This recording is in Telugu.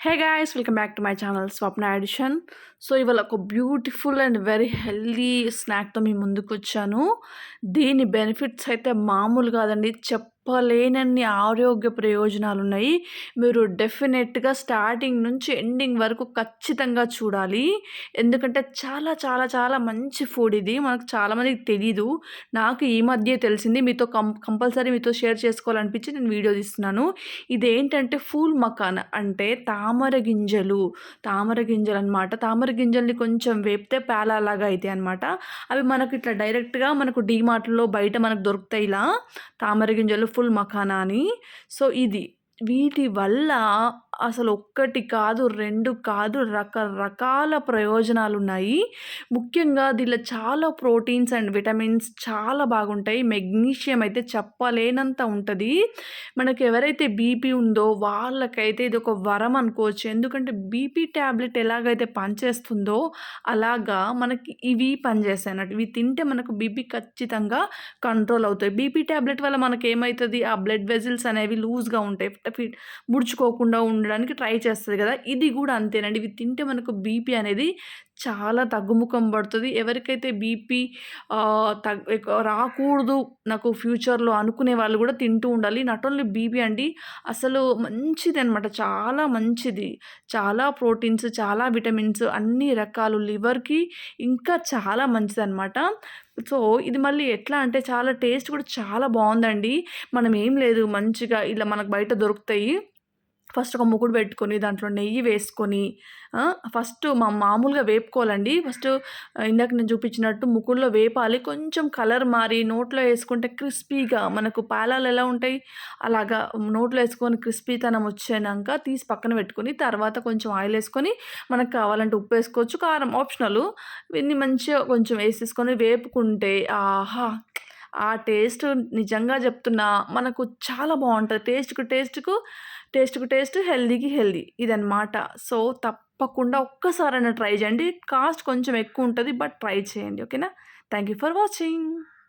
Hey guys welcome back to my channel Swapna edition so ఇవాళ ఒక బ్యూటిఫుల్ అండ్ వెరీ హెల్దీ స్నాక్తో మీ ముందుకు వచ్చాను. దీని బెనిఫిట్స్ అయితే మామూలు కాదండి చెప్ చెప్పలేనన్ని ఆరోగ్య ప్రయోజనాలు ఉన్నాయి మీరు డెఫినెట్గా స్టార్టింగ్ నుంచి ఎండింగ్ వరకు ఖచ్చితంగా చూడాలి. ఎందుకంటే చాలా చాలా చాలా మంచి ఫుడ్ ఇది. మనకు చాలామందికి తెలీదు. నాకు ఈ మధ్య తెలిసింది. మీతో కం కంపల్సరీ మీతో షేర్ చేసుకోవాలనిపించి నేను వీడియో తీస్తున్నాను. ఇదేంటంటే ఫూల్ మకాన్. అంటే తామర గింజలు తామర గింజలు అనమాట తామర గింజల్ని కొంచెం వేపితే పేలాలాగా అవుతాయి అనమాట అవి మనకి ఇట్లా డైరెక్ట్గా మనకు డీమార్ట్లో బయట మనకు దొరుకుతాయి ఇలా. తామర గింజలు ఫుల్ మఖానా అని. సో ఇది వీటి వల్ల అసలు ఒక్కటి కాదు రెండు కాదు రకరకాల ప్రయోజనాలు ఉన్నాయి ముఖ్యంగా దీనిలో చాలా ప్రోటీన్స్ అండ్ విటమిన్స్ చాలా బాగుంటాయి. మెగ్నీషియం అయితే చెప్పలేనంత ఉంటుంది. మనకి ఎవరైతే బీపీ ఉందో వాళ్ళకైతే ఇది ఒక వరం అనుకోవచ్చు. ఎందుకంటే బీపీ ట్యాబ్లెట్ ఎలాగైతే పనిచేస్తుందో అలాగా మనకి ఇవి పనిచేస్తాయి అన్నట్టు. ఇవి తింటే మనకు బీపీ ఖచ్చితంగా కంట్రోల్ అవుతాయి. బీపీ ట్యాబ్లెట్ వల్ల మనకి ఏమవుతుంది ఆ బ్లడ్ వెజిల్స్ అనేవి లూజ్గా ఉంటాయి. ముడుచుకోకుండా ఉండడానికి ట్రై చేస్తుంది కదా? ఇది కూడా అంతేనండి. ఇవి తింటే మనకు బీపీ అనేది చాలా తగ్గుముఖం పడుతుంది. ఎవరికైతే బీపీ తగ్ రాకూడదు నాకు ఫ్యూచర్లో అనుకునే వాళ్ళు కూడా తింటూ ఉండాలి. నాట్ ఓన్లీ బీపీ అండి అసలు మంచిది అనమాట చాలా మంచిది. చాలా ప్రోటీన్స్ చాలా విటమిన్స్ అన్ని రకాలు లివర్కి ఇంకా చాలా మంచిది అనమాట సో ఇది మళ్ళీ ఎట్లా అంటే చాలా టేస్ట్ కూడా చాలా బాగుందండి. మనం ఏం లేదు మంచిగా ఇలా మనకు బయట దొరుకుతాయి. ఫస్ట్ ఒక ముగ్గుడు పెట్టుకొని దాంట్లో నెయ్యి వేసుకొని ఫస్ట్ మా మామూలుగా వేపుకోవాలండి. ఫస్ట్ ఇందాక నేను చూపించినట్టు ముక్కుడులో వేపాలి. కొంచెం కలర్ మారి నోట్లో వేసుకుంటే క్రిస్పీగా మనకు పాలాలు ఎలా ఉంటాయి? అలాగా నోట్లో వేసుకొని క్రిస్పీతనం వచ్చాక తీసి పక్కన పెట్టుకొని తర్వాత కొంచెం ఆయిల్ వేసుకొని మనకు కావాలంటే ఉప్పు వేసుకోవచ్చు. కారం ఆప్షనల్. ఇవన్నీ మంచిగా కొంచెం వేసేసుకొని వేపుకుంటే ఆహా! ఆ టేస్ట్ నిజంగా చెప్తున్నా మనకు చాలా బాగుంటుంది టేస్ట్కు టేస్ట్కు టేస్ట్కు టేస్ట్ హెల్దీకి హెల్దీ ఇదనమాట సో తప్పకుండా ఒక్కసారైనా ట్రై చేయండి. కాస్ట్ కొంచెం ఎక్కువ ఉంటుంది బట్ ట్రై చేయండి. ఓకేనా? Thank you for watching.